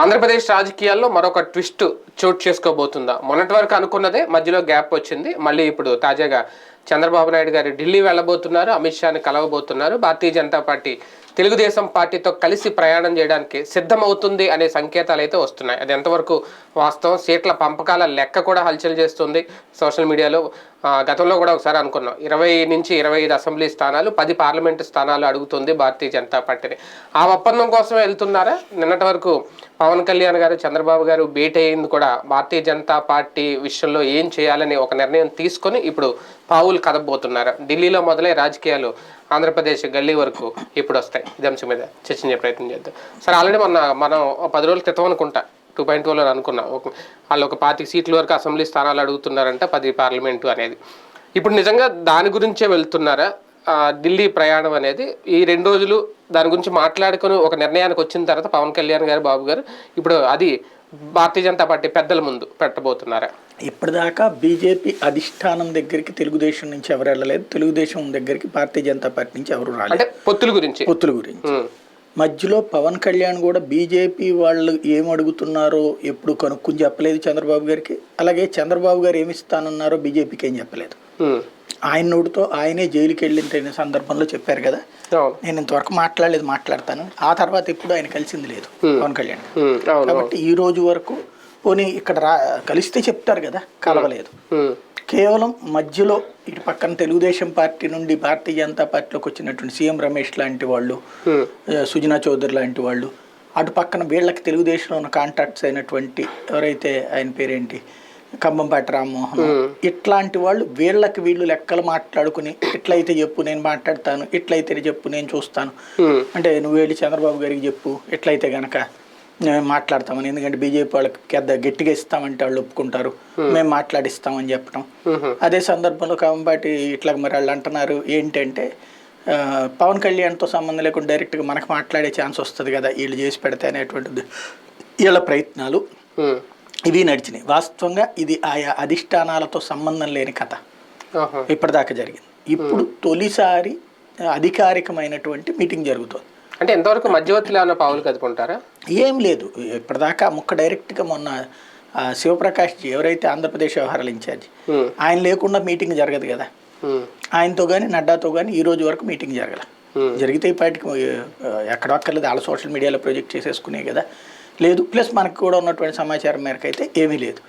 ఆంధ్రప్రదేశ్ రాజకీయాల్లో మరొక ట్విస్ట్ చోటు చేసుకోబోతుందా? మొన్నటి వరకు అనుకున్నదే మధ్యలో గ్యాప్ వచ్చింది. మళ్ళీ ఇప్పుడు తాజాగా చంద్రబాబు నాయుడు గారు ఢిల్లీ వెళ్ళబోతున్నారు అమిత్ షాని కలవబోతున్నారు. భారతీయ జనతా పార్టీ తెలుగుదేశం పార్టీతో కలిసి ప్రయాణం చేయడానికి సిద్ధమవుతుంది అనే సంకేతాలు అయితే వస్తున్నాయి. అది ఎంతవరకు వాస్తవం? సీట్ల పంపకాల లెక్క కూడా హల్చల్ చేస్తుంది. సోషల్ మీడియాలో గతంలో కూడా ఒకసారి అనుకున్నాం. ఇరవై నుంచి ఇరవై ఐదు అసెంబ్లీ స్థానాలు పది పార్లమెంటు స్థానాలు అడుగుతుంది భారతీయ జనతా పార్టీని. ఆ ఒప్పందం కోసం వెళ్తున్నారా? నిన్నటి వరకు పవన్ కళ్యాణ్ గారు చంద్రబాబు గారు భేటీ అయింది కూడా భారతీయ జనతా పార్టీ విషయంలో ఏం చేయాలని ఒక నిర్ణయం తీసుకొని ఇప్పుడు పావులు కదబోతున్నారు ఢిల్లీలో మొదలై రాజకీయాలు ఆంధ్రప్రదేశ్ గల్లీ వరకు ఇప్పుడు వస్తాయి. ఇది అంశం మీద చర్చించే ప్రయత్నం చేద్దాం. సరే ఆల్రెడీ మొన్న మనం పది రోజుల క్రితం అనుకుంటా టూ పాయింట్ టూలో అనుకున్నాం. ఒక వాళ్ళు ఒక పాతిక సీట్ల వరకు అసెంబ్లీ స్థానాలు అడుగుతున్నారంట పది పార్లమెంటు అనేది. ఇప్పుడు నిజంగా దాని గురించే వెళ్తున్నారా? ఢిల్లీ ప్రయాణం అనేది. ఈ రెండు రోజులు దాని గురించి మాట్లాడుకొని ఒక నిర్ణయానికి వచ్చిన తర్వాత పవన్ కళ్యాణ్ గారు బాబు గారు ఇప్పుడు అది భారతీయ జనతా పార్టీ పెద్దల ముందు పెట్టబోతున్నారా? ఇప్పటిదాకా బీజేపీ అధిష్టానం దగ్గరికి తెలుగుదేశం నుంచి ఎవరు వెళ్ళలేదు. తెలుగుదేశం దగ్గరికి భారతీయ జనతా పార్టీ నుంచి ఎవరు రాలేదు. అంటే పొత్తుల గురించి. పొత్తుల గురించి. మధ్యలో పవన్ కళ్యాణ్ కూడా బీజేపీ వాళ్ళు ఏం అడుగుతున్నారో ఎప్పుడు కనుక్కుని చెప్పలేదు చంద్రబాబు గారికి. అలాగే చంద్రబాబు గారు ఏమి ఇస్తానన్నారో బీజేపీకి ఏం చెప్పలేదు. ఆయన నోటితో ఆయనే జైలుకి వెళ్ళిన సందర్భంలో చెప్పారు కదా. నేను ఇంతవరకు మాట్లాడలేదు మాట్లాడతాను. ఆ తర్వాత ఎప్పుడు ఆయన కలిసింది లేదు పవన్ కళ్యాణ్. కాబట్టి ఈ రోజు వరకు పోనీ ఇక్కడ రా కలిస్తే చెప్తారు కదా కలవలేదు. కేవలం మధ్యలో ఇటు పక్కన తెలుగుదేశం పార్టీ నుండి భారతీయ జనతా పార్టీలోకి వచ్చినటువంటి సీఎం రమేష్ లాంటి వాళ్ళు సుజనా చౌదరి లాంటి వాళ్ళు అటు పక్కన వీళ్ళకి తెలుగుదేశంలో ఉన్న కాంటాక్ట్స్ అయినటువంటి ఎవరైతే ఆయన పేరేంటి కంబంపాటి రామ్మోహన్ ఇట్లాంటి వాళ్ళు వీళ్ళకి వీళ్ళు లెక్కలు మాట్లాడుకుని ఇట్లయితే చెప్పు నేను మాట్లాడతాను ఇట్లయితే చెప్పు నేను చూస్తాను. అంటే నువ్వు వెళ్ళి చంద్రబాబు గారికి చెప్పు ఎట్లయితే గనక మాట్లాడతామని. ఎందుకంటే బీజేపీ వాళ్ళకి పెద్ద గట్టిగా ఇస్తామంటే వాళ్ళు ఒప్పుకుంటారు. మేము. మాట్లాడిస్తామని చెప్పడం అదే సందర్భంలో కాంపాటి ఇట్లా మరి వాళ్ళు అంటున్నారు ఏంటంటే పవన్ కళ్యాణ్తో సంబంధం లేకుండా డైరెక్ట్గా మనకు మాట్లాడే ఛాన్స్ వస్తుంది కదా వీళ్ళు చేసి పెడితే అనేటువంటిది. వీళ్ళ ప్రయత్నాలు ఇవి నడిచినాయి. వాస్తవంగా ఇది ఆయా అధిష్టానాలతో సంబంధం లేని కథ. ఇప్పటిదాకా జరిగింది. ఇప్పుడు తొలిసారి అధికారికమైనటువంటి మీటింగ్ జరుగుతుంది. అంటే ఎంతవరకు మధ్యవర్తిలో ఏమైనా పావులు కదుపుకుంటారా? ఏం లేదు. ఇప్పటిదాకా ముక్క డైరెక్ట్గా మొన్న శివప్రకాష్ జీ ఎవరైతే ఆంధ్రప్రదేశ్ వ్యవహారాల ఇన్ఛార్జ్ ఆయన లేకుండా మీటింగ్ జరగదు కదా. ఆయనతో కానీ నడ్డాతో కానీ ఈ రోజు వరకు మీటింగ్ జరగల. జరిగితే ఈ పాటికి ఆ, ఎక్కడ అక్కర్లేదు వాళ్ళ సోషల్ మీడియాలో ప్రొజెక్ట్ చేసేసుకునే కదా. లేదు ప్లస్ మనకు కూడా ఉన్నటువంటి సమాచారం మేరకు అయితే ఏమీ లేదు.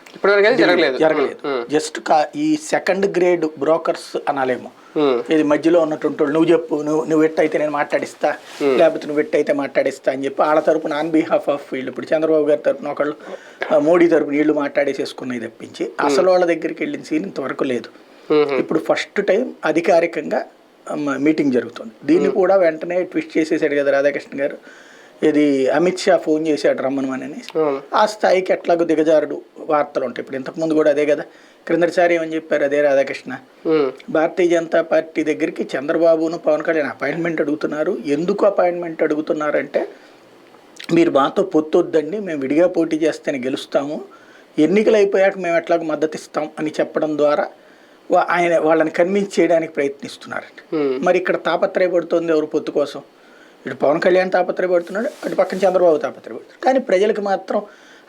జరగలేదు. జరగలేదు. జస్ట్ ఈ సెకండ్ గ్రేడ్ బ్రోకర్స్ అనాలేమో. ఇది మధ్యలో ఉన్నటువంటి నువ్వు చెప్పు నువ్వు నువ్వు ఎట్టయితే నేను మాట్లాడిస్తా లేకపోతే నువ్వు ఎట్టయితే మాట్లాడిస్తా అని చెప్పి వాళ్ళ తరపున ఆన్ బిహాఫ్ ఆఫ్ వీళ్ళు. ఇప్పుడు చంద్రబాబు గారి తరపున ఒకళ్ళు మోడీ తరపున వీళ్ళు మాట్లాడేసేసుకున్నది తప్పించి అసలు వాళ్ళ దగ్గరికి వెళ్ళిన సీన్ ఇంతవరకు లేదు. ఇప్పుడు ఫస్ట్ టైం అధికారికంగా మీటింగ్ జరుగుతుంది. దీన్ని కూడా వెంటనే ట్విస్ట్ చేసేసాడు కదా రాధాకృష్ణ గారు. ఇది అమిత్ షా ఫోన్ చేశాడు రమ్మనమని ఉమ్, ఆ స్థాయికి ఎట్లాగో దిగజారుడు వార్తలు ఉంటాయి ఇప్పుడు ఇంతకుముందు కూడా అదే కదా. క్రిందటిసారి ఏమని చెప్పారు అదే రాధాకృష్ణ? భారతీయ జనతా పార్టీ దగ్గరికి చంద్రబాబును పవన్ కళ్యాణ్ అపాయింట్మెంట్ అడుగుతున్నారు. ఎందుకు అపాయింట్మెంట్ అడుగుతున్నారంటే మీరు మాతో పొత్తొద్దండి మేము విడిగా పోటీ చేస్తేనే గెలుస్తాము. ఎన్నికలు అయిపోయాక మేము ఎట్లాగో మద్దతు ఇస్తాం అని చెప్పడం ద్వారా ఆయన వాళ్ళని కన్విన్స్ చేయడానికి ప్రయత్నిస్తున్నారండి మరి ఇక్కడ తాపత్రయపడుతుంది ఎవరు పొత్తు కోసం? ఇటు పవన్ కళ్యాణ్ తాపత్రయపడుతున్నాడు అటు పక్కన చంద్రబాబు తాపత్రయపడుతున్నాడు. కానీ ప్రజలకు మాత్రం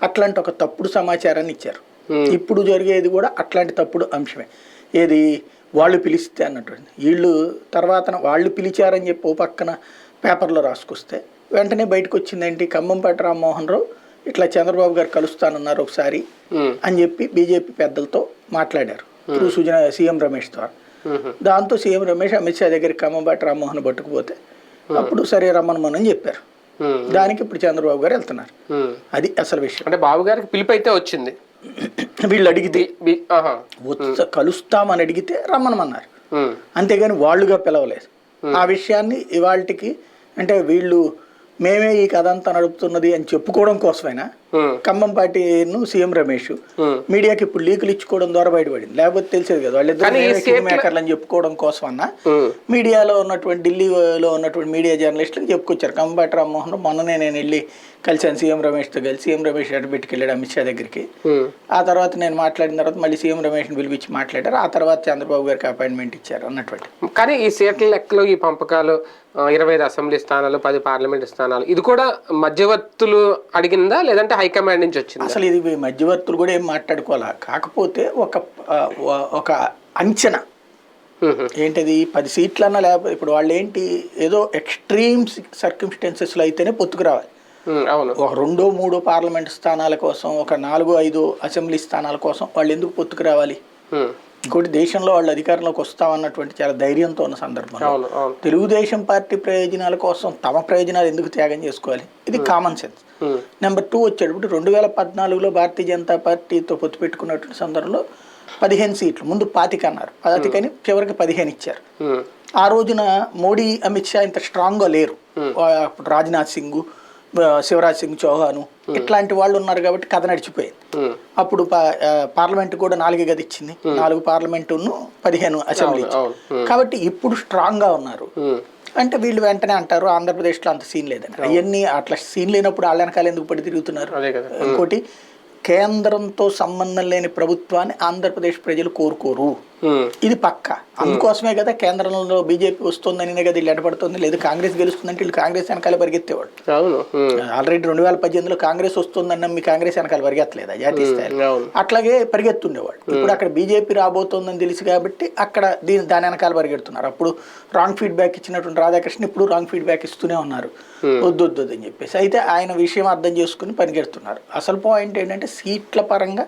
అట్లాంటి ఒక తప్పుడు సమాచారాన్ని ఇచ్చారు. ఇప్పుడు జరిగేది కూడా అట్లాంటి తప్పుడు అంశమే. ఏది? వాళ్ళు పిలిస్తే అన్నటువంటి వీళ్ళు తర్వాత వాళ్ళు పిలిచారని చెప్పి ఓ పక్కన పేపర్లో రాసుకొస్తే వెంటనే బయటకు వచ్చిందేంటి ఖమ్మంపాటి రామ్మోహన్ రావు ఇట్లా చంద్రబాబు గారు కలుస్తానన్నారు ఒకసారి అని చెప్పి బీజేపీ పెద్దలతో మాట్లాడారు. త్రూ సుజన సీఎం రమేష్ ద్వారా. దాంతో సీఎం రమేష్ అమిత్ షా దగ్గరికి ఖమ్మంపాటి రామ్మోహన్ పట్టుకుపోతే అప్పుడు సరే రమ్మనమని చెప్పారు. ఉమ్, దానికి ఇప్పుడు చంద్రబాబు గారు వెళ్తున్నారు. అది అసలు విషయం. అంటే బాబు గారికి పిలుపు అయితే వచ్చింది. వీళ్ళు అడిగితే వచ్చ కలుస్తామని అడిగితే రమ్మనమన్నారు. అంతేగాని వాళ్ళుగా పిలవలేదు. ఆ విషయాన్ని ఇవాళకి అంటే వీళ్ళు మేమే ఈ కథ అంతా నడుపుతున్నది అని చెప్పుకోవడం కోసమైనా ఖమ్మం పార్టీను సీఎం రమేష్. మీడియాకి ఇప్పుడు లీకులు ఇచ్చుకోవడం ద్వారా బయటపడింది. లేకపోతే తెలిసేది కదా. వాళ్ళిద్దరు కింగ్ మేకర్లు అని చెప్పుకోవడం కోసం అన్న మీడియాలో ఉన్నటువంటి ఢిల్లీలో ఉన్నటువంటి మీడియా జర్నలిస్టులకు చెప్పుకొచ్చారు. కంబాటి రామ్మోహన్ మొన్ననే నేను వెళ్ళి కలిసాను సీఎం రమేష్తో కలిసి. సీఎం రమేష్ అడ్డబెట్టుకు వెళ్ళాడు అమిత్ షా దగ్గరికి. ఆ తర్వాత నేను మాట్లాడిన తర్వాత మళ్ళీ సీఎం రమేష్ని పిలిపించి మాట్లాడారు. ఆ తర్వాత చంద్రబాబు గారికి అపాయింట్మెంట్ ఇచ్చారు అన్నటువంటి. కానీ ఈ సీట్ల లెక్కలో ఈ పంపకాలు ఇరవై ఐదు అసెంబ్లీ స్థానాలు పది పార్లమెంట్ స్థానాలు. ఇది కూడా మధ్యవర్తులు అడిగిందా? లేదంటే హైకమాండ్ నుంచి వచ్చిందా? అసలు ఇది మధ్యవర్తులు కూడా ఏం మాట్లాడుకోవాలా? కాకపోతే ఒక ఒక అంచనా. ఏంటిది? పది సీట్లన్నా లేకపోతే ఇప్పుడు వాళ్ళు ఏంటి ఏదో ఎక్స్ట్రీమ్ సర్కమ్స్టెన్సెస్లో అయితేనే పొత్తుకు రావాలి. అవును. ఒక రెండో మూడో పార్లమెంట్ స్థానాల కోసం ఒక నాలుగో ఐదు అసెంబ్లీ స్థానాల కోసం వాళ్ళు ఎందుకు పొత్తుకు రావాలి? ఇంకోటి దేశంలో వాళ్ళు అధికారంలోకి వస్తామన్నటువంటి చాలా ధైర్యంతో ఉన్న సందర్భం తెలుగుదేశం పార్టీ ప్రయోజనాల కోసం తమ ప్రయోజనాలు ఎందుకు త్యాగం చేసుకోవాలి? ఇది కామన్ సెన్స్ నెంబర్ టూ వచ్చేటప్పుడు రెండు వేల పద్నాలుగులో భారతీయ జనతా పార్టీతో పొత్తు పెట్టుకున్నటువంటి సందర్భంలో పదిహేను సీట్లు. ముందు పాతిక అన్నారు. పాతికని చివరికి పదిహేను ఇచ్చారు. ఆ రోజున మోడీ అమిత్ షా ఇంత స్ట్రాంగ్గా లేరు. రాజ్నాథ్ సింగ్ శివరాజ్ సింగ్ చౌహాన్ ఇట్లాంటి వాళ్ళు ఉన్నారు కాబట్టి కథ నడిచిపోయింది. అప్పుడు పార్లమెంట్ కూడా నాలుగే గది ఇచ్చింది. నాలుగు పార్లమెంటును పదిహేను అసెంబ్లీ కాబట్టి ఇప్పుడు స్ట్రాంగ్గా ఉన్నారు. ఉమ్, అంటే వీళ్ళు వెంటనే అంటారు ఆంధ్రప్రదేశ్లో అంత సీన్ లేదని. అవన్నీ అట్లా సీన్ లేనప్పుడు వాళ్ళ వెనకాల ఎందుకు పడి తిరుగుతున్నారు? ఇంకోటి కేంద్రంతో సంబంధం లేని ప్రభుత్వాన్ని ఆంధ్రప్రదేశ్ ప్రజలు కోరుకోరు. ఇది పక్క. అందుకోసమే కదా కేంద్రంలో బీజేపీ వస్తుందని కదా వీళ్ళు ఎడపడుతుంది లేదు కాంగ్రెస్ గెలుస్తుందంటే వీళ్ళు కాంగ్రెస్ వెనకాల పరిగెత్తేవాడు ఉమ్, ఆల్రెడీ రెండు వేల పద్దెనిమిదిలో కాంగ్రెస్ వస్తుందని నమ్మి కాంగ్రెస్ వెనకాల పరిగెత్తలేదా జాతీయ స్థాయిలో. అవును. అట్లాగే పరిగెత్తుండేవాడు ఇప్పుడు అక్కడ బీజేపీ రాబోతోందని తెలిసి కాబట్టి అక్కడ దీని దాని వెనకాల పరిగెడుతున్నారు. అప్పుడు రాంగ్ ఫీడ్బ్యాక్ ఇచ్చినటువంటి రాధాకృష్ణ ఇప్పుడు రాంగ్ ఫీడ్బ్యాక్ ఇస్తూనే ఉన్నారు. వద్దు వద్దు వద్దు అని చెప్పేసి. అయితే ఆయన విషయం అర్థం చేసుకుని పనికెడుతున్నారు అసలు పాయింట్ ఏంటంటే సీట్ల పరంగా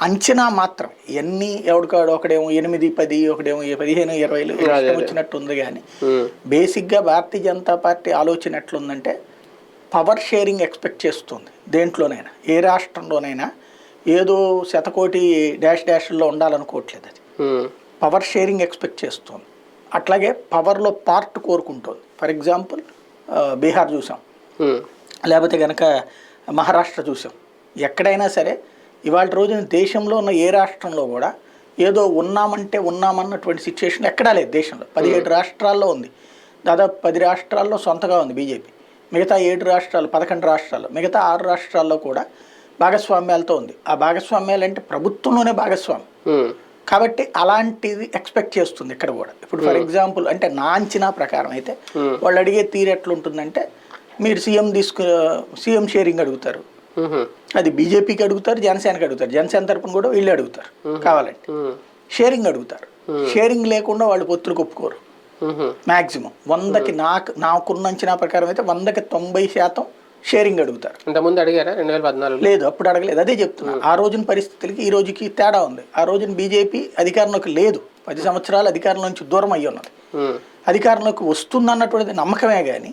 అంచనా మాత్రం ఎన్ని ఎవడికాడు ఒకడేమో ఎనిమిది పది ఒకడేమో పదిహేను ఇరవైలు వచ్చినట్టు ఉంది కానీ బేసిక్గా భారతీయ జనతా పార్టీ ఆలోచన ఎట్లుందంటే పవర్ షేరింగ్ ఎక్స్పెక్ట్ చేస్తుంది దేంట్లోనైనా ఏ రాష్ట్రంలోనైనా. ఏదో శతకోటి డాష్ డాష్లో ఉండాలనుకోవట్లేదు అది. పవర్ షేరింగ్ ఎక్స్పెక్ట్ చేస్తుంది. అట్లాగే పవర్లో పార్ట్ కోరుకుంటుంది. ఫర్ ఎగ్జాంపుల్ బీహార్ చూసాం. లేకపోతే కనుక మహారాష్ట్ర చూసాం. ఎక్కడైనా సరే ఇవాళ రోజున దేశంలో ఉన్న ఏ రాష్ట్రంలో కూడా ఏదో ఉన్నామంటే ఉన్నామన్నటువంటి సిచ్యువేషన్ ఎక్కడా లేదు దేశంలో. పదిహేడు రాష్ట్రాల్లో ఉంది. దాదాపు పది రాష్ట్రాల్లో సొంతగా ఉంది బీజేపీ. మిగతా ఏడు రాష్ట్రాలు పదకొండు రాష్ట్రాల్లో మిగతా ఆరు రాష్ట్రాల్లో కూడా భాగస్వామ్యాలతో ఉంది. ఆ భాగస్వామ్యాలు అంటే ప్రభుత్వంలోనే భాగస్వామ్యం. ఉమ్, కాబట్టి అలాంటిది ఎక్స్పెక్ట్ చేస్తుంది ఇక్కడ కూడా. ఇప్పుడు ఫర్ ఎగ్జాంపుల్ అంటే నా అంచనా ప్రకారం అయితే వాళ్ళు అడిగే తీరు ఎట్లుంటుందంటే మీరు సీఎం తీసుకు సీఎం షేరింగ్ అడుగుతారు. అది బీజేపీకి అడుగుతారు జనసేనకి అడుగుతారు. జనసేన తరపున కూడా వీళ్ళు అడుగుతారు కావాలంటే. షేరింగ్ అడుగుతారు. షేరింగ్ లేకుండా వాళ్ళు పొత్తులు ఒప్పుకోరు ఉహు, మ్యాక్సిమం వందకి నాకు నాకున్న అంచనా ప్రకారం అయితే వందకి తొంభై శాతం షేరింగ్ అడుగుతారు. ఇంతకుముందు అడిగారా? రెండు వేల పద్నాలుగులో? లేదు అప్పుడు అడగలేదు. అదే చెప్తున్నా. ఆ రోజున పరిస్థితులకి ఈ రోజుకి తేడా ఉంది. ఆ రోజున బీజేపీ అధికారంలోకి లేదు. పది సంవత్సరాలు అధికారం నుంచి దూరం అయ్యి ఉన్నది అధికారంలోకి వస్తుందన్నటువంటిది నమ్మకమే కానీ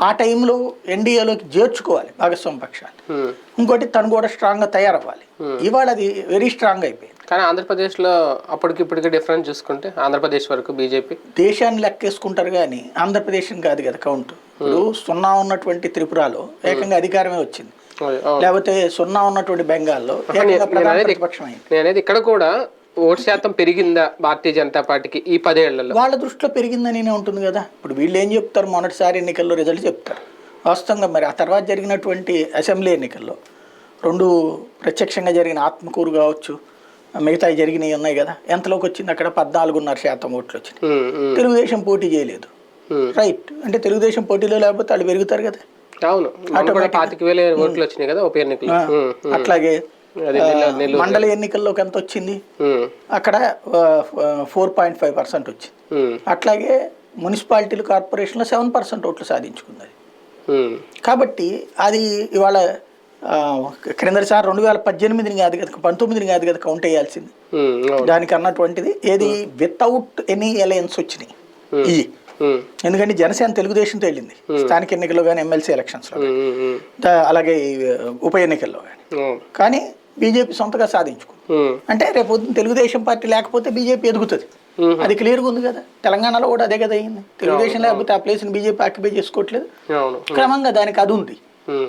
ఆ టైంలో ఎన్డీఏలోకి చేర్చుకోవాలి భాగస్వామి పక్షాలు ఉమ్. ఇంకోటి తను కూడా స్ట్రాంగ్గా తయారవ్వాలి. ఇవాళ అది వెరీ స్ట్రాంగ్ అయిపోయింది. కానీ ఆంధ్రప్రదేశ్లో అప్పటికి ఇప్పటికి డిఫరెన్స్ చూసుకుంటే ఆంధ్రప్రదేశ్ వరకు బీజేపీ. దేశాన్ని లెక్కేసుకుంటారు కానీ ఆంధ్రప్రదేశ్ని కాదు కదా కౌంట్. ఇప్పుడు సున్నా ఉన్నటువంటి త్రిపురలో ఏకంగా అధికారమే వచ్చింది. లేకపోతే సున్నా ఉన్నటువంటి బెంగాల్లో ప్రతిపక్షం అయింది ఇక్కడ కూడా ఓటు శాతం పెరిగిందా భారతీయ జనతా పార్టీకి ఈ పదేళ్ళలో? వాళ్ళ దృష్టిలో పెరిగిందనే ఉంటుంది కదా. ఇప్పుడు వీళ్ళు ఏం చెప్తారు? మొదటిసారి ఎన్నికల్లో రిజల్ట్ చెప్తారు. వాస్తవంగా మరి ఆ తర్వాత జరిగినటువంటి అసెంబ్లీ ఎన్నికల్లో రెండు ప్రత్యక్షంగా జరిగిన ఆత్మకూరు కావచ్చు మిగతా జరిగినవి ఉన్నాయి కదా. ఎంతలోకి వచ్చింది? అక్కడ పద్నాలుగున్నర శాతం ఓట్లు వచ్చినాయి. తెలుగుదేశం పోటీ చేయలేదు. రైట్. అంటే తెలుగుదేశం పోటీలో లేకపోతే వాళ్ళు పెరుగుతారు కదా. అవును. పాతిక వేల ఓట్లు వచ్చినాయి కదా ఉప ఎన్నికలు. అట్లాగే మండల ఎన్నికల్లోకి ఎంత వచ్చింది? అక్కడ ఫోర్ పాయింట్ ఫైవ్ పర్సెంట్ వచ్చింది. అట్లాగే మున్సిపాలిటీలు కార్పొరేషన్లో సెవెన్ పర్సెంట్ ఓట్లు సాధించుకుంది కాబట్టి అది ఇవాళ ఆ, క్రిందటిసారి రెండు వేల పద్దెనిమిదిని కాదు కదా పంతొమ్మిదిని కాదు కదా కౌంట్ వేయాల్సింది. దానికి అన్నటువంటిది ఏది వితౌట్ ఎనీ అలయన్స్ వచ్చినాయి. ఇవి ఉమ్, ఎందుకంటే జనసేన తెలుగుదేశంతో వెళ్ళింది. స్థానిక ఎన్నికల్లో కానీ ఎమ్మెల్సీ ఎలక్షన్స్లో అలాగే ఈ ఉప ఎన్నికల్లో కానీ. కానీ బీజేపీ సొంతగా సాధించుకుంది అంటే రేపు తెలుగుదేశం పార్టీ లేకపోతే బీజేపీ ఎదుగుతుంది. అది క్లియర్గా ఉంది కదా. తెలంగాణలో కూడా అదే కదా అయింది. తెలుగుదేశం లేకపోతే ఆ ప్లేస్ని బీజేపీ ఆక్యుపై చేసుకోవట్లేదు. క్రమంగా దానికి అది ఉంది.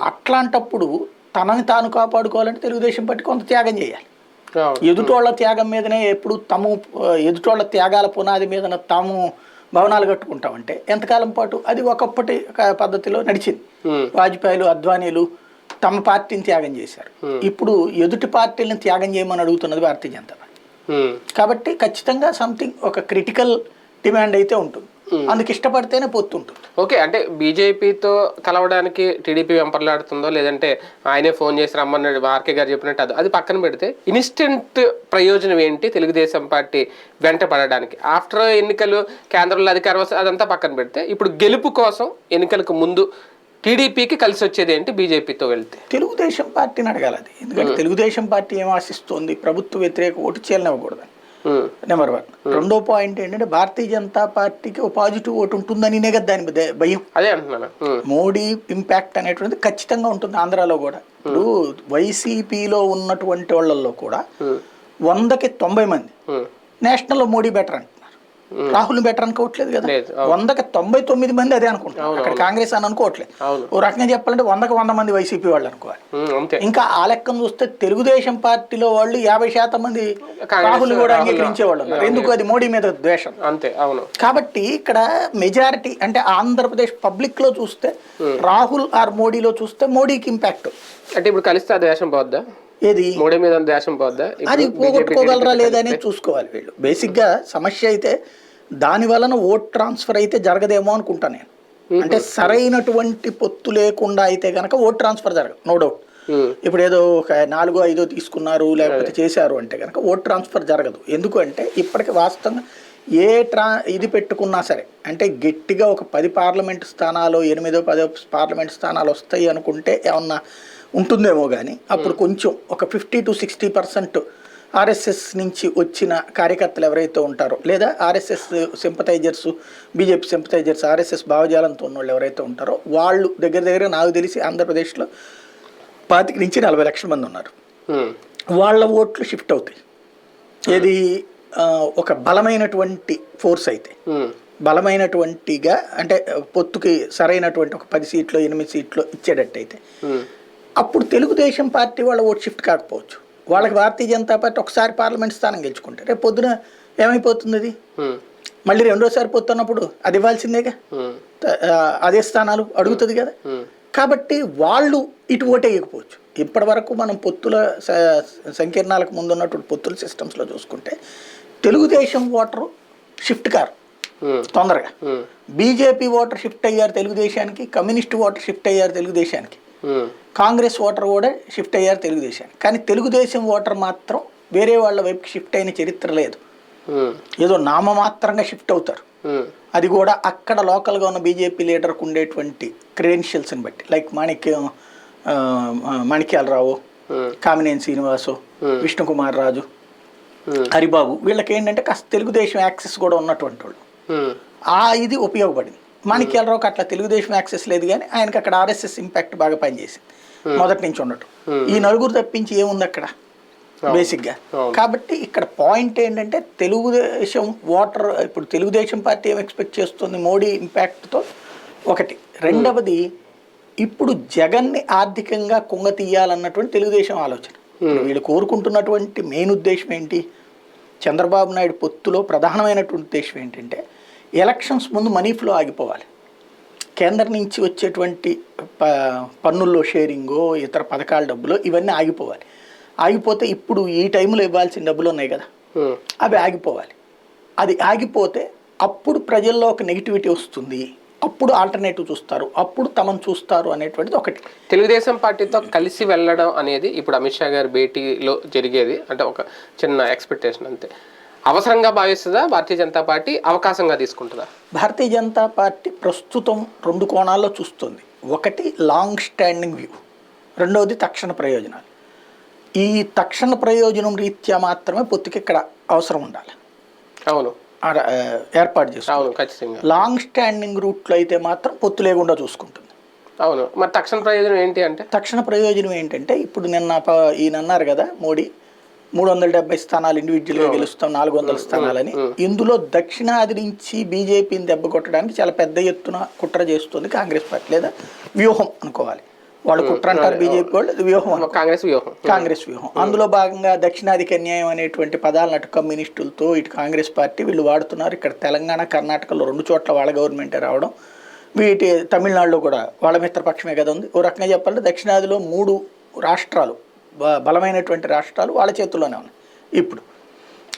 అట్లాంటప్పుడు తనని తాను కాపాడుకోవాలంటే తెలుగుదేశం పార్టీ కొంత త్యాగం చేయాలి. అవును ఎదుటోళ్ళ త్యాగం మీదనే ఎప్పుడు తము ఆ, ఎదుటోళ్ళ త్యాగాల పునాది మీదన తాము భవనాలు కట్టుకుంటామంటే ఎంతకాలం పాటు అది ఒకప్పటి పద్ధతిలో నడిచింది. వాజ్పేయిలు అద్వానీలు తమ పార్టీని త్యాగం చేశారు. ఇప్పుడు ఎదుటి పార్టీలను త్యాగం చేయమని అడుగుతున్నది భారతీయ జనతా పార్టీ. కాబట్టి ఖచ్చితంగా సంథింగ్ ఒక క్రిటికల్ డిమాండ్ అయితే ఉంటుంది. అందుకు ఇష్టపడితేనే పొత్తు ఉంటుంది ఓకే అంటే బీజేపీతో కలవడానికి టీడీపీ వెంపర్లాడుతుందో లేదంటే ఆయనే ఫోన్ చేసి రమ్మన్నాడు ఆర్కే గారు చెప్పినట్టు అది అది పక్కన పెడితే ఇన్స్టెంట్ ప్రయోజనం ఏంటి తెలుగుదేశం పార్టీ వెంట పడడానికి ఆఫ్టర్ ఎన్నికలు కేంద్రంలో అధికారం వస్తే అదంతా పక్కన పెడితే ఇప్పుడు గెలుపు కోసం ఎన్నికలకు ముందు టీడీపీకి కలిసి వచ్చేది ఏంటి? బీజేపీతో వెళ్తే. తెలుగుదేశం పార్టీని అడగాలి అది ఎందుకంటే తెలుగుదేశం పార్టీ ఏం ఆశిస్తోంది? ప్రభుత్వ వ్యతిరేక ఓటు చేయనివ్వకూడదని ఉమ్, నెంబర్ వన్. రెండో పాయింట్ ఏంటంటే భారతీయ జనతా పార్టీకి ఒక పాజిటివ్ ఓటు ఉంటుందని కదా దాని భయం. అదే అంటున్నాను. మోడీ ఇంపాక్ట్ అనేటువంటిది ఖచ్చితంగా ఉంటుంది ఆంధ్రాలో కూడా. ఇప్పుడు వైసీపీలో ఉన్నటువంటి వాళ్ళల్లో కూడా వందకి తొంభై మంది. నేషనల్లో మోడీ బెటర్ అంటున్నారు రాహుల్ బెటర్ అనుకోవట్లేదు కదా? వందకి తొంభై తొమ్మిది మంది అదే అనుకుంటున్నారు అక్కడ కాంగ్రెస్ అని అనుకోవట్లేదు ఓ రకంగా చెప్పాలంటే వందకి వంద మంది వైసీపీ వాళ్ళు అనుకోవాలి. ఇంకా ఆ లెక్కను చూస్తే తెలుగుదేశం పార్టీలో వాళ్ళు యాభై శాతం మంది రాహుల్ కూడా అంగీకరించే వాళ్ళు ఉన్నారు. ఎందుకు అది మోడీ మీద ద్వేషం? అంతే అవును. కాబట్టి ఇక్కడ మెజారిటీ అంటే ఆంధ్రప్రదేశ్ పబ్లిక్లో చూస్తే రాహుల్ ఆర్ మోడీలో చూస్తే మోడీకి ఇంపాక్ట్. అంటే ఇప్పుడు కలిస్తే ఆ దేశం పోద్దా? ఏది? మోడీ మీద ఉన్న దేశం పోద్దా ఇప్పుడు అది పోగొట్టుకోగలరా లేదా అనేది చూసుకోవాలి వీళ్ళు. బేసిక్గా సమస్య అయితే దాని వలన ఓట్ ట్రాన్స్ఫర్ అయితే జరగదేమో అనుకుంటా నేను. అంటే సరైనటువంటి పొత్తు లేకుండా అయితే గనక ఓట్ ట్రాన్స్ఫర్ జరగదు నో డౌట్. ఇప్పుడు ఏదో ఒక నాలుగో ఐదో తీసుకున్నారు లేకపోతే చేశారు అంటే కనుక ఓట్ ట్రాన్స్ఫర్ జరగదు. ఎందుకు అంటే ఇప్పటికి వాస్తవంగా ఏ ట్రా ఇది పెట్టుకున్నా సరే అంటే గట్టిగా ఒక పది పార్లమెంట్ స్థానాలు ఎనిమిదో పదో పార్లమెంట్ స్థానాలు వస్తాయి అనుకుంటే ఏమన్నా ఉంటుందేమో కానీ అప్పుడు కొంచెం ఒక fifty to sixty percent RSS నుంచి వచ్చిన కార్యకర్తలు ఎవరైతే ఉంటారో లేదా RSS sympathizers BJP sympathizers RSS భావజాలంతో ఉన్న వాళ్ళు ఎవరైతే ఉంటారో వాళ్ళు దగ్గర దగ్గర నాకు తెలిసి ఆంధ్రప్రదేశ్లో పాతిక నుంచి నలభై లక్షల మంది ఉన్నారు. వాళ్ళ ఓట్లు షిఫ్ట్ అవుతాయి. ఏది ఒక బలమైనటువంటి ఫోర్స్ అయితే. బలమైనటువంటిగా అంటే పొత్తుకి సరైనటువంటి ఒక పది సీట్లు ఎనిమిది సీట్లు ఇచ్చేటట్టయితే. ఉమ్, అప్పుడు తెలుగుదేశం పార్టీ వాళ్ళ ఓటు షిఫ్ట్ కాకపోవచ్చు. వాళ్ళకి భారతీయ జనతా పార్టీ ఒకసారి పార్లమెంట్ స్థానం గెలుచుకుంటే రేపు పొద్దున ఏమైపోతుంది అది? మళ్ళీ రెండోసారి పొత్తున్నప్పుడు అది ఇవ్వాల్సిందేగా? అదే స్థానాలు అడుగుతుంది కదా? కాబట్టి వాళ్ళు ఇటు ఓటేయకపోవచ్చు ఇప్పటి వరకు మనం పొత్తుల సంకీర్ణాలకు ముందు ఉన్నటువంటి పొత్తుల సిస్టమ్స్లో చూసుకుంటే తెలుగుదేశం ఓటరు షిఫ్ట్ కారు. తొందరగా. బీజేపీ ఓటర్ షిఫ్ట్ అయ్యారు తెలుగుదేశానికి కమ్యూనిస్ట్ ఓటర్ షిఫ్ట్ అయ్యారు తెలుగుదేశానికి. కాంగ్రెస్ ఓటర్ కూడా షిఫ్ట్ అయ్యారు తెలుగుదేశానికి కానీ తెలుగుదేశం ఓటర్ మాత్రం వేరే వాళ్ళ వైపుకి షిఫ్ట్ అయిన చరిత్ర లేదు. ఏదో నామమాత్రంగా షిఫ్ట్ అవుతారు. అది కూడా అక్కడ లోకల్గా ఉన్న బీజేపీ లీడర్కు ఉండేటువంటి క్రెడెన్షియల్స్ని బట్టి. లైక్ మాణిక్యం మాణిక్యాలరావు కామినేని శ్రీనివాసు విష్ణుకుమార్ రాజు హరిబాబు. వీళ్ళకి ఏంటంటే కాస్త తెలుగుదేశం యాక్సెస్ కూడా ఉన్నటువంటి వాళ్ళు. ఆ ఇది ఉపయోగపడింది. మాణిక్యాలరావుకి అట్లా తెలుగుదేశం యాక్సెస్ లేదు కానీ ఆయనకి అక్కడ ఆర్ఎస్ఎస్ ఇంపాక్ట్ బాగా పనిచేసింది. మొదటి నుంచి ఉండటం. ఈ నలుగురు తప్పించి ఏముంది అక్కడ? బేసిక్గా. కాబట్టి ఇక్కడ పాయింట్ ఏంటంటే తెలుగుదేశం ఓటర్ ఇప్పుడు తెలుగుదేశం పార్టీ ఏం ఎక్స్పెక్ట్ చేస్తుంది? మోడీ ఇంపాక్ట్తో ఒకటి. రెండవది ఇప్పుడు జగన్ని ఆర్థికంగా కుంగ తీయాలన్నటువంటి తెలుగుదేశం ఆలోచన. వీళ్ళు కోరుకుంటున్నటువంటి మెయిన్ ఉద్దేశం ఏంటి? చంద్రబాబు నాయుడు పొత్తులో ప్రధానమైనటువంటి ఉద్దేశం ఏంటంటే ఎలక్షన్స్ ముందు మనీ ఫ్లో ఆగిపోవాలి. కేంద్రం నుంచి వచ్చేటువంటి ప పన్నుల్లో షేరింగో ఇతర పథకాల డబ్బులో ఇవన్నీ ఆగిపోవాలి. ఆగిపోతే ఇప్పుడు ఈ టైంలో ఇవ్వాల్సిన డబ్బులు ఉన్నాయి కదా. అవి ఆగిపోవాలి. అది ఆగిపోతే అప్పుడు ప్రజల్లో ఒక నెగిటివిటీ వస్తుంది. అప్పుడు ఆల్టర్నేటివ్ చూస్తారు. అప్పుడు తమను చూస్తారు అనేటువంటిది ఒకటి. తెలుగుదేశం పార్టీతో కలిసి వెళ్ళడం అనేది ఇప్పుడు అమిత్ షా గారి భేటీలో జరిగేది. అంటే ఒక చిన్న ఎక్స్పెక్టేషన్ అంతే. అవసరంగా భావిస్తుందా? భారతీయ జనతా పార్టీ అవకాశంగా తీసుకుంటుందా? భారతీయ జనతా పార్టీ ప్రస్తుతం రెండు కోణాల్లో చూస్తుంది. ఒకటి లాంగ్ స్టాండింగ్ వ్యూ రెండవది తక్షణ ప్రయోజనాలు. ఈ తక్షణ ప్రయోజనం రీత్యా మాత్రమే పొత్తుకి ఇక్కడ అవసరం ఉండాలి. అవును. ఏర్పాటు అవును ఖచ్చితంగా. లాంగ్ స్టాండింగ్ రూట్లో అయితే మాత్రం పొత్తు లేకుండా చూసుకుంటుంది. అవును. మరి తక్షణ ప్రయోజనం ఏంటి అంటే? తక్షణ ప్రయోజనం ఏంటంటే ఇప్పుడు నిన్న ఈయన అన్నారు కదా మోడీ మూడు వందల డెబ్బై స్థానాలు ఇండివిజువల్గా గెలుస్తాం నాలుగు వందల స్థానాలని. ఇందులో దక్షిణాది నుంచి బీజేపీని దెబ్బ కొట్టడానికి చాలా పెద్ద ఎత్తున కుట్ర చేస్తుంది కాంగ్రెస్ పార్టీ లేదా వ్యూహం అనుకోవాలి. వాళ్ళు కుట్ర అంటారు బీజేపీ వాళ్ళు వ్యూహం. కాంగ్రెస్ వ్యూహం. కాంగ్రెస్ వ్యూహం. అందులో భాగంగా దక్షిణాదికి అన్యాయం అనేటువంటి పదాలను అటు కమ్యూనిస్టులతో ఇటు కాంగ్రెస్ పార్టీ వీళ్ళు వాడుతున్నారు. ఇక్కడ తెలంగాణ కర్ణాటకలో రెండు చోట్ల వాళ్ళ గవర్నమెంటే రావడం. వీటి తమిళనాడులో కూడా వాళ్ళ మిత్రపక్షమే కదా ఉంది. ఓ రకంగా చెప్పాలంటే దక్షిణాదిలో మూడు రాష్ట్రాలు బలమైనటువంటి రాష్ట్రాలు వాళ్ళ చేతుల్లోనే ఉన్నాయి. ఇప్పుడు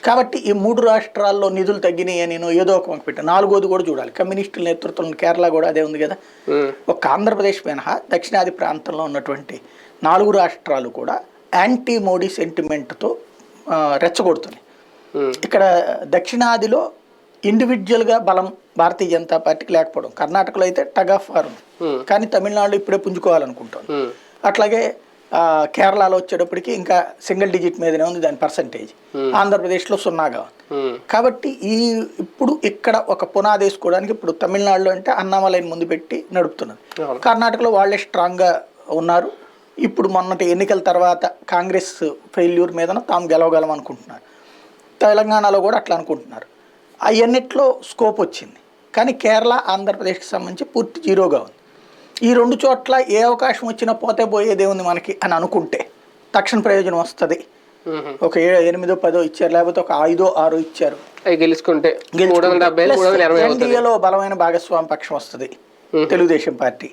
కాబట్టి ఈ మూడు రాష్ట్రాల్లో నిధులు తగ్గినాయి అని నేను ఏదో ఒక వంక పెట్టాను నాలుగోది కూడా చూడాలి. కమ్యూనిస్టుల నేతృత్వం కేరళ కూడా అదే ఉంది కదా. ఒక ఆంధ్రప్రదేశ్ మినహా దక్షిణాది ప్రాంతంలో ఉన్నటువంటి నాలుగు రాష్ట్రాలు కూడా యాంటీ మోడీ సెంటిమెంట్తో రెచ్చగొడుతున్నాయి. ఇక్కడ దక్షిణాదిలో ఇండివిజువల్గా బలం భారతీయ జనతా పార్టీకి లేకపోవడం. కర్ణాటకలో అయితే టగ్ ఆఫ్ వార్ ఉంది. కానీ తమిళనాడులో ఇప్పుడే పుంజుకోవాలనుకుంటాను. ఉమ్, అట్లాగే కేరళలో వచ్చేటప్పటికి ఇంకా సింగిల్ డిజిట్ మీదనే ఉంది దాని పర్సంటేజ్ ఆంధ్రప్రదేశ్లో సున్నాగా ఉంది ఉమ్, కాబట్టి ఈ ఇప్పుడు ఇక్కడ ఒక పునాది వేసుకోవడానికి ఇప్పుడు తమిళనాడులో అంటే అన్నామలైని ముందు పెట్టి నడుపుతున్నది. కర్ణాటకలో వాళ్ళే స్ట్రాంగ్గా ఉన్నారు. ఇప్పుడు మొన్నటి ఎన్నికల తర్వాత కాంగ్రెస్ ఫెయిల్యూర్ మీదన తాము గెలవగలం అనుకుంటున్నారు. తెలంగాణలో కూడా అట్లా అనుకుంటున్నారు. అవన్నిట్లో స్కోప్ వచ్చింది. కానీ కేరళ ఆంధ్రప్రదేశ్కి సంబంధించి పూర్తి జీరోగా ఉంది. ఈ రెండు చోట్ల ఏ అవకాశం వచ్చినా పోతే పోయేదే ఉంది మనకి అని అనుకుంటే తక్షణ ప్రయోజనం వస్తుంది. ఒక ఏ- ఎనిమిదో పదో ఇచ్చారు లేకపోతే ఒక ఐదో ఆరో ఇచ్చారు. గెలుచుకుంటే ఎన్డీఏలో బలమైన భాగస్వామి పక్షం వస్తుంది. తెలుగుదేశం పార్టీ.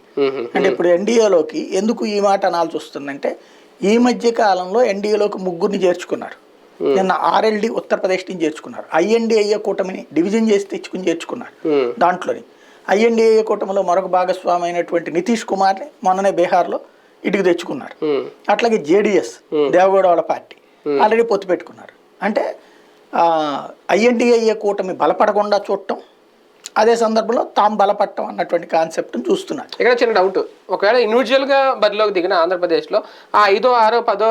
అంటే ఇప్పుడు ఎన్డీఏలోకి ఎందుకు ఈ మాట అనాల్సి వస్తుందంటే ఈ మధ్య కాలంలో ఎన్డీఏలోకి ముగ్గురిని చేర్చుకున్నారు. నిన్న ఆర్ఎల్డి ఉత్తరప్రదేశ్ నుంచి చేర్చుకున్నారు. ఐఎన్డీఏ కూటమిని డివిజన్ చేసి తెచ్చుకుని చేర్చుకున్నారు. దాంట్లోని. ఐఎన్డీఏ కూటమిలో మరొక భాగస్వామి అయినటువంటి నితీష్ కుమార్ని మొన్ననే బీహార్లో ఇటుకు తెచ్చుకున్నారు. అట్లాగే జేడిఎస్ దేవగౌడ వాళ్ళ పార్టీ ఆల్రెడీ పొత్తు పెట్టుకున్నారు. అంటే ఐఎన్డిఏ కూటమి బలపడకుండా చూడటం అదే సందర్భంలో తాము బలపడటం అన్నటువంటి కాన్సెప్ట్ని చూస్తున్నారు. ఇక్కడ చిన్న డౌట్ ఒకవేళ ఇండివిజువల్గా బరిలోకి దిగిన ఆంధ్రప్రదేశ్లో ఆ ఐదో ఆరో పదో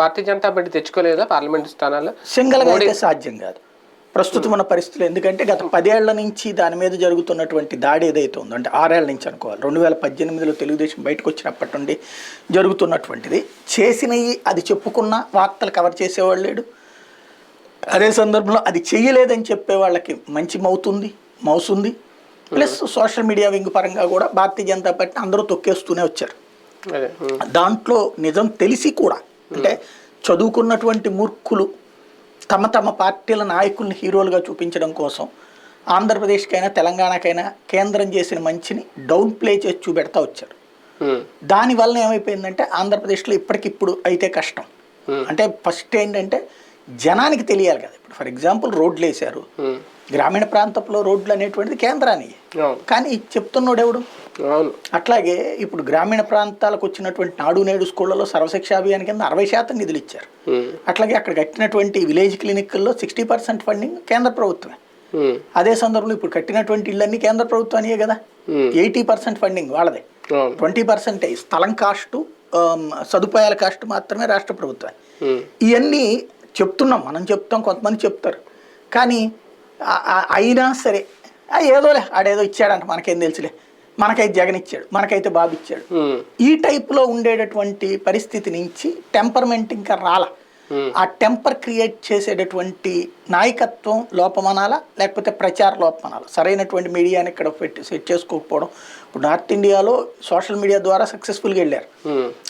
భారతీయ జనతా పార్టీ తెచ్చుకోలేదా పార్లమెంట్ స్థానాల్లో? సింగిల్గా అయితే సాధ్యం కాదు. ప్రస్తుతం ఉన్న పరిస్థితులు ఎందుకంటే గత పదేళ్ళ నుంచి దాని మీద జరుగుతున్నటువంటి దాడి ఏదైతే ఉందో అంటే ఆరేళ్ళ నుంచి అనుకోవాలి. రెండు వేల పద్దెనిమిదిలో తెలుగుదేశం బయటకు వచ్చినప్పటి నుండి జరుగుతున్నటువంటిది. చేసినవి అది చెప్పుకున్న వార్తలు కవర్ చేసేవాళ్ళు లేడు. అదే సందర్భంలో అది చెయ్యలేదని చెప్పే వాళ్ళకి మంచి మౌతుంది మౌస్ ఉంది. ప్లస్ సోషల్ మీడియా వింగ్ పరంగా కూడా భారతీయ జనతా పార్టీ అందరూ తొక్కేస్తూనే వచ్చారు. దాంట్లో నిజం తెలిసి కూడా అంటే చదువుకున్నటువంటి మూర్ఖులు తమ తమ పార్టీల నాయకుల్ని హీరోలుగా చూపించడం కోసం ఆంధ్రప్రదేశ్కైనా తెలంగాణకైనా కేంద్రం చేసిన మంచిని డౌన్ ప్లే చేసి చూపెడతా వచ్చారు. దానివల్ల ఏమైపోయిందంటే ఆంధ్రప్రదేశ్లో ఇప్పటికిప్పుడు అయితే కష్టం. అంటే ఫస్ట్ ఏంటంటే జనానికి తెలియాలి కదా. ఇప్పుడు ఫర్ ఎగ్జాంపుల్ రోడ్లు వేశారు. గ్రామీణ ప్రాంతంలో రోడ్లు అనేటువంటిది కేంద్రానికి కానీ చెప్తున్నాడు ఎవడు అవును అట్లాగే ఇప్పుడు గ్రామీణ ప్రాంతాలకు వచ్చినటువంటి నాడు నేడు స్కూళ్ళలో సర్వశిక్ష అభియాన్ కింద అరవై శాతం నిధులు ఇచ్చారు. అట్లాగే అక్కడ కట్టినటువంటి విలేజ్ క్లినిక్ల్లో సిక్స్టీ పర్సెంట్ ఫండింగ్ కేంద్ర ప్రభుత్వమే. అదే సందర్భంలో ఇప్పుడు కట్టినటువంటి ఇళ్ళన్నీ కేంద్ర ప్రభుత్వానియే కదా. ఎయిటీ పర్సెంట్ ఫండింగ్ వాళ్ళదే. ట్వంటీ పర్సెంటేజ్ స్థలం కాస్టు సదుపాయాల కాస్ట్ మాత్రమే రాష్ట్ర ప్రభుత్వం ఇవన్నీ చెప్తున్నాం మనం చెప్తాం కొంతమంది చెప్తారు. కానీ అయినా సరే ఆ ఏదోలే ఆడేదో ఇచ్చాడంట మనకేం తెలుసులే. మనకైతే జగన్ ఇచ్చాడు మనకైతే బాబు ఇచ్చాడు. ఈ టైప్లో ఉండేటటువంటి పరిస్థితి నుంచి టెంపర్మెంట్ ఇంకా రాల. ఆ టెంపర్ క్రియేట్ చేసేటటువంటి నాయకత్వం లోపమనాలా లేకపోతే ప్రచార లోపమనాలా? సరైనటువంటి మీడియాని ఇక్కడ పెట్టి సెట్ చేసుకోకపోవడం. ఇప్పుడు నార్త్ ఇండియాలో సోషల్ మీడియా ద్వారా సక్సెస్ఫుల్గా వెళ్ళారు.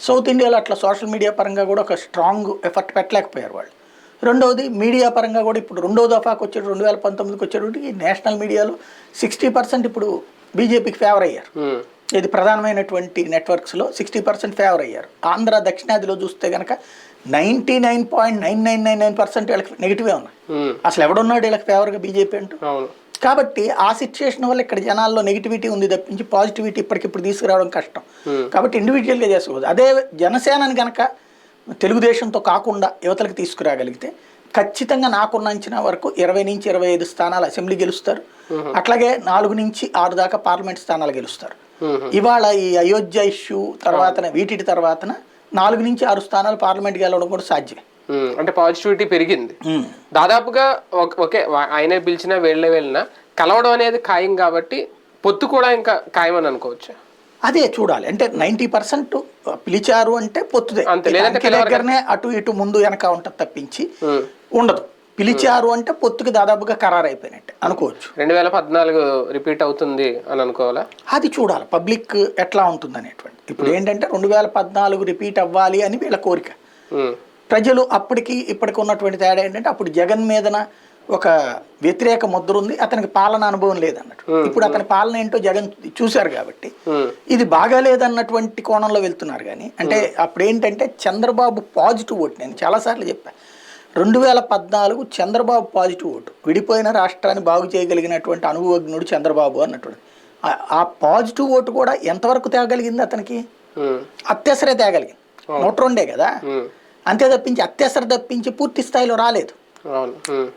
సౌత్ ఇండియాలో అట్లా సోషల్ మీడియా పరంగా కూడా ఒక స్ట్రాంగ్ ఎఫర్ట్ పెట్టలేకపోయారు వాళ్ళు. రెండవది మీడియా పరంగా కూడా ఇప్పుడు రెండో దఫాకి వచ్చేటి రెండు వేల పంతొమ్మిదికి వచ్చేటప్పటికి నేషనల్ మీడియాలో సిక్స్టీ పర్సెంట్ ఇప్పుడు బీజేపీకి ఫేవర్ అయ్యారు. ఇది ప్రధానమైనటువంటి నెట్వర్క్స్లో సిక్స్టీ పర్సెంట్ ఫేవర్ అయ్యారు. ఆంధ్ర దక్షిణాదిలో చూస్తే కనుక ninety nine point nine nine nine nine percent వీళ్ళకి నెగిటివే ఉన్నాయి. అసలు ఎవడున్నాడు వీళ్ళకి ఫేవర్గా బీజేపీ అంటూ? కాబట్టి ఆ సిచ్యుయేషన్ వల్ల ఇక్కడ జనాల్లో నెగిటివిటీ ఉంది తప్పించి పాజిటివిటీ ఇప్పటికిప్పుడు తీసుకురావడం కష్టం. కాబట్టి ఇండివిజువల్గా చేసుకోవచ్చు. అదే జనసేనని కనుక తెలుగుదేశంతో కాకుండా యువతలకు తీసుకురాగలిగితే ఖచ్చితంగా నాకున్న అంచనా వరకు ఇరవై నుంచి ఇరవై ఐదు స్థానాలు అసెంబ్లీ గెలుస్తారు. అట్లాగే నాలుగు నుంచి ఆరు దాకా పార్లమెంట్ స్థానాలు గెలుస్తారు. ఇవాళ ఈ అయోధ్య ఇష్యూ తర్వాతన వీటి తర్వాతన నాలుగు నుంచి ఆరు స్థానాలు పార్లమెంట్ గెలవడం కూడా సాధ్యమే. అంటే పాజిటివిటీ పెరిగింది. దాదాపుగా ఓకే ఆయనే పిలిచినా వెళ్ళే వెళ్ళినా కలవడం అనేది ఖాయం కాబట్టి పొత్తు కూడా ఇంకా ఖాయం అని అనుకోవచ్చు? అదే చూడాలి. అంటే నైంటీ పర్సెంట్ పిలిచారు అంటే పొత్తుదే. అంతే, లేదంటే దగ్గరనే అటు ఇటు ముందు వెనక ఉంటుంది తప్పించి ఉండదు. పిలిచారు అంటే పొత్తుకి దాదాపుగా ఖరారు అయిపోయినట్టే అనుకోవచ్చు. రెండు వేల పద్నాలుగు రిపీట్ అవుతుంది అని అనుకోవాలా? అది చూడాలి. పబ్లిక్ ఎట్లా ఉంటుంది అనేటువంటి ఇప్పుడు ఏంటంటే రెండు వేల పద్నాలుగు రిపీట్ అవ్వాలి అని వీళ్ళ కోరిక. ప్రజలు అప్పటికి ఇప్పటికి ఉన్నటువంటి తేడా ఏంటంటే అప్పుడు జగన్ మీదన ఒక వ్యతిరేక ముద్ర ఉంది. అతనికి పాలన అనుభవం లేదన్నట్టు. ఇప్పుడు అతని పాలన ఏంటో జగన్ చూశారు కాబట్టి ఇది బాగాలేదన్నటువంటి కోణంలో వెళ్తున్నారు కానీ అంటే అప్పుడు ఏంటంటే చంద్రబాబు పాజిటివ్ ఓటు. నేను చాలాసార్లు చెప్పాను రెండు వేల పద్నాలుగు చంద్రబాబు పాజిటివ్ ఓటు. విడిపోయిన రాష్ట్రాన్ని బాగు చేయగలిగినటువంటి అనుభవజ్ఞుడు చంద్రబాబు అన్నటువంటి ఆ- పాజిటివ్ ఓటు కూడా ఎంతవరకు తేగలిగింది అతనికి? ఉమ్, అత్యవసరే తేగలిగింది. నూట రెండే కదా? అంతే తప్పించి అత్యవసర తప్పించి పూర్తి స్థాయిలో రాలేదు.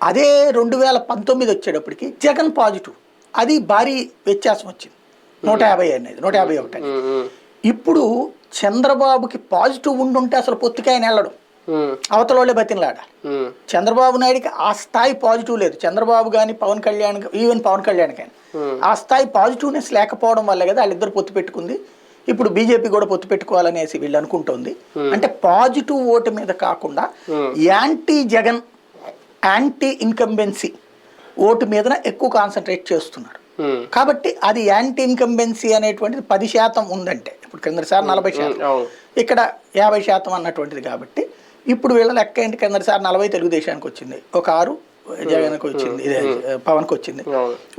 అదే రెండు వేల పంతొమ్మిది వచ్చేటప్పటికి జగన్ పాజిటివ్. అది భారీ వ్యత్యాసం వచ్చింది. నూట యాభై అనేది నూట యాభై ఒకటి ఇప్పుడు చంద్రబాబుకి పాజిటివ్ ఉండుంటే అసలు పొత్తుకి ఆయన వెళ్ళడం అవతల వాళ్ళే బతినలాడాలి చంద్రబాబు నాయుడికి ఆ స్థాయి పాజిటివ్ లేదు. చంద్రబాబు కానీ పవన్ కళ్యాణ్ ఈవెన్ పవన్ కళ్యాణ్ కానీ ఆ స్థాయి పాజిటివ్నెస్ లేకపోవడం వల్ల కదా వాళ్ళిద్దరు పొత్తు పెట్టుకుంది. ఇప్పుడు బీజేపీ కూడా పొత్తు పెట్టుకోవాలనేసి వీళ్ళు అనుకుంటోంది. అంటే పాజిటివ్ ఓటు మీద కాకుండా anti Jagan anti incumbency vote మీదన ఎక్కువ కాన్సన్ట్రేట్ చేస్తున్నారు. కాబట్టి అది యాంటీ ఇన్కంబెన్సీ అనేటువంటిది పది శాతం ఉందంటే. ఇప్పుడు కిందసారి నలభై శాతం. ఇక్కడ యాభై శాతం అన్నటువంటిది కాబట్టి ఇప్పుడు వీళ్ళ లెక్క ఏంటి కిందసారి నలభై తెలుగుదేశానికి వచ్చింది. ఒక ఆరు జగన్కి వచ్చింది. ఇదే పవన్కి వచ్చింది.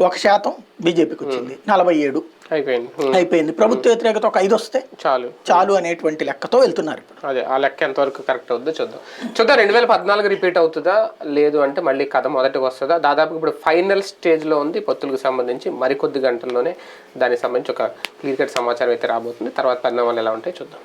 ఒక శాతం బీజేపీకి వచ్చింది. నలభై ఏడు అయిపోయింది. అయిపోయింది. ప్రభుత్వ వ్యతిరేకత ఒక ఐదు వస్తే చాలు. చాలు అనేటువంటి లెక్కతో వెళ్తున్నారు ఇప్పుడు. అదే ఆ లెక్క ఎంతవరకు కరెక్ట్ అవుతుందో చూద్దాం. చూద్దాం రెండు వేల పద్నాలుగు రిపీట్ అవుతుందా? లేదు అంటే మళ్ళీ కథ మొదటికి వస్తుందా? దాదాపు ఇప్పుడు ఫైనల్ స్టేజ్లో ఉంది. పొత్తులకు సంబంధించి మరికొద్ది గంటల్లోనే దానికి సంబంధించి ఒక క్లియర్ కట్ సమాచారం అయితే రాబోతుంది. తర్వాత పరిణామాలు ఎలా ఉంటాయి చూద్దాం.